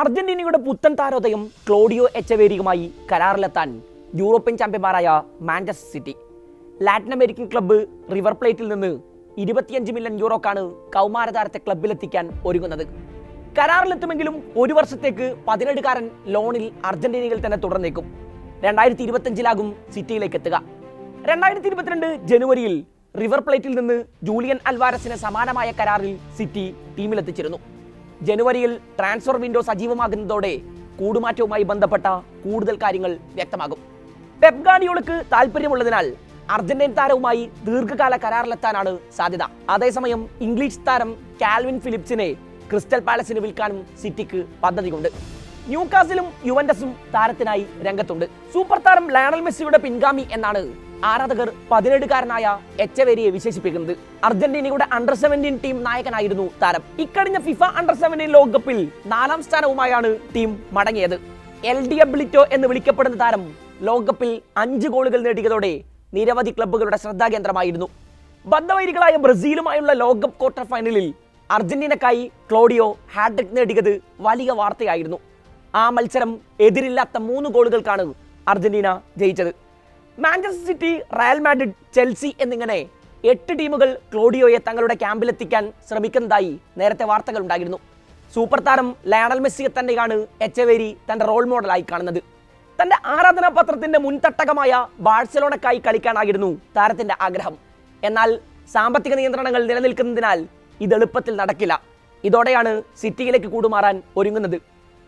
അർജന്റീനയുടെ പുത്തൻ താരോദയം ക്ലോഡിയോ എച്ചവേരിയുമായി കരാറിലെത്താൻ യൂറോപ്യൻ ചാമ്പ്യന്മാരായ Manchester City. Latin American club River പ്ലേറ്റിൽ നിന്ന് ഇരുപത്തിയഞ്ച് മില്യൺ യൂറോക്കാണ് കൗമാര താരത്തെ ക്ലബ്ബിലെത്തിക്കാൻ ഒരുങ്ങുന്നത്. കരാറിലെത്തുമെങ്കിലും ഒരു വർഷത്തേക്ക് പതിനെട്ടുകാരൻ ലോണിൽ അർജന്റീനയിൽ തന്നെ തുടർന്നേക്കും. രണ്ടായിരത്തി ഇരുപത്തിയഞ്ചിലാകും സിറ്റിയിലേക്ക് എത്തുക രണ്ടായിരത്തി ഇരുപത്തിരണ്ട് ജനുവരിയിൽ റിവർ പ്ലേറ്റിൽ നിന്ന് ജൂലിയൻ അൽവാരസിന് സമാനമായ കരാറിൽ സിറ്റി ടീമിലെത്തിച്ചിരുന്നു. ജനുവരിയിൽ ട്രാൻസ്ഫർ വിൻഡോ സജീവമാകുന്നതോടെ കൂടുമാറ്റവുമായി ബന്ധപ്പെട്ട കൂടുതൽ കാര്യങ്ങൾ വ്യക്തമാകും. പെപ് ഗാർഡിയോളക്ക് താല്പര്യമുള്ളതിനാൽ അർജന്റീൻ താരവുമായി ദീർഘകാല കരാറിലെത്താനാണ് സാധ്യത. അതേസമയം ഇംഗ്ലീഷ് താരം കാൽവിൻ ഫിലിപ്സിനെ ക്രിസ്റ്റൽ പാലസിന് വിൽക്കാനും സിറ്റിക്ക് പദ്ധതിയുണ്ട്. ന്യൂകാസിലും യുവൻഡസും താരത്തിനായി രംഗത്തുണ്ട്. സൂപ്പർ താരം ലയണൽ മെസ്സിയുടെ പിൻഗാമി എന്നാണ് ആരാധകർ പതിനേഴുകാരനായ എച്ചവേരിയെ വിശേഷിപ്പിക്കുന്നത്. അർജന്റീനയുടെ അണ്ടർ സെവന്റീൻ ടീം നായകനായിരുന്നു താരം. ഇക്കഴിഞ്ഞ ഫിഫ അണ്ടർ സെവന്റീൻ ലോകകപ്പിൽ നാലാം സ്ഥാനവുമായാണ് ടീം മടങ്ങിയത്. എൽ ഡി എബ്ലിറ്റോ എന്ന് വിളിക്കപ്പെടുന്ന താരം ലോകകപ്പിൽ അഞ്ച് ഗോളുകൾ നേടിയതോടെ നിരവധി ക്ലബ്ബുകളുടെ ശ്രദ്ധാകേന്ദ്രമായിരുന്നു. ബന്ധവൈരികളായ ബ്രസീലുമായുള്ള ലോകകപ്പ് ക്വാർട്ടർ ഫൈനലിൽ അർജന്റീനക്കായി ക്ലോഡിയോ ഹാട്രിക് നേടിയത് വലിയ വാർത്തയായിരുന്നു. ആ മത്സരം എതിരില്ലാത്ത മൂന്ന് ഗോളുകൾക്കാണ് അർജന്റീന ജയിച്ചത്. Manchester City Real Madrid Chelsea എന്നിങ്ങനെ എട്ട് ടീമുകൾ ക്ലോഡിയോയെ തങ്ങളുടെ ക്യാമ്പിലെത്തിക്കാൻ ശ്രമിക്കുന്നതായി നേരത്തെ വാർത്തകൾ ഉണ്ടായിരുന്നു. സൂപ്പർ താരം ലയണൽ മെസ്സിയെ തന്നെയാണ് എച്ചവേരി തന്റെ റോൾ മോഡലായി കാണുന്നത്. തന്റെ ആരാധനാപത്രത്തിന്റെ മുൻതട്ടകമായ ബാഴ്സലോണക്കായി കളിക്കാനായിരുന്നു താരത്തിന്റെ ആഗ്രഹം. എന്നാൽ സാമ്പത്തിക നിയന്ത്രണങ്ങൾ നിലനിൽക്കുന്നതിനാൽ ഇത് എളുപ്പത്തിൽ നടക്കില്ല. ഇതോടെയാണ് സിറ്റിയിലേക്ക് കൂടുമാറാൻ ഒരുങ്ങുന്നത്.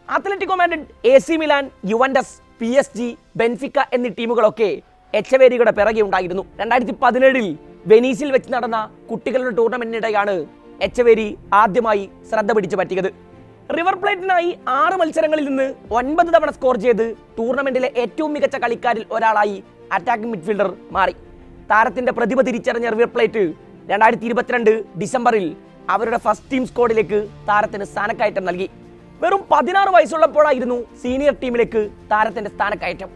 Atletico Madrid A C Milan Juventus P S G Benfica എന്നീ ടീമുകളൊക്കെ എച്ചവേരിയുടെ പിറകെ ഉണ്ടായിരുന്നു. രണ്ടായിരത്തി പതിനേഴിൽ വെനീസിൽ വെച്ച് നടന്ന കുട്ടികളുടെ ടൂർണമെന്റിനിടെയാണ് എച്ചവേരി ആദ്യമായി ശ്രദ്ധ പിടിച്ചു പറ്റിയത്. റിവർ പ്ലേറ്റിനായി ആറ് മത്സരങ്ങളിൽ നിന്ന് ഒൻപത് തവണ സ്കോർ ചെയ്ത് ടൂർണമെന്റിലെ ഏറ്റവും മികച്ച കളിക്കാരിൽ ഒരാളായി അറ്റാക്കിംഗ് മിഡ്ഫീൽഡർ മാറി. താരത്തിന്റെ പ്രതിഭ തിരിച്ചറിഞ്ഞ റിവർ പ്ലേറ്റ് രണ്ടായിരത്തി ഇരുപത്തിരണ്ട് ഡിസംബറിൽ അവരുടെ ഫസ്റ്റ് ടീം സ്ക്വാഡിലേക്ക് താരത്തിന് സ്ഥാനക്കയറ്റം നൽകി. വെറും പതിനാറ് വയസ്സുള്ളപ്പോഴായിരുന്നു സീനിയർ ടീമിലേക്ക് താരത്തിന്റെ സ്ഥാനക്കയറ്റം.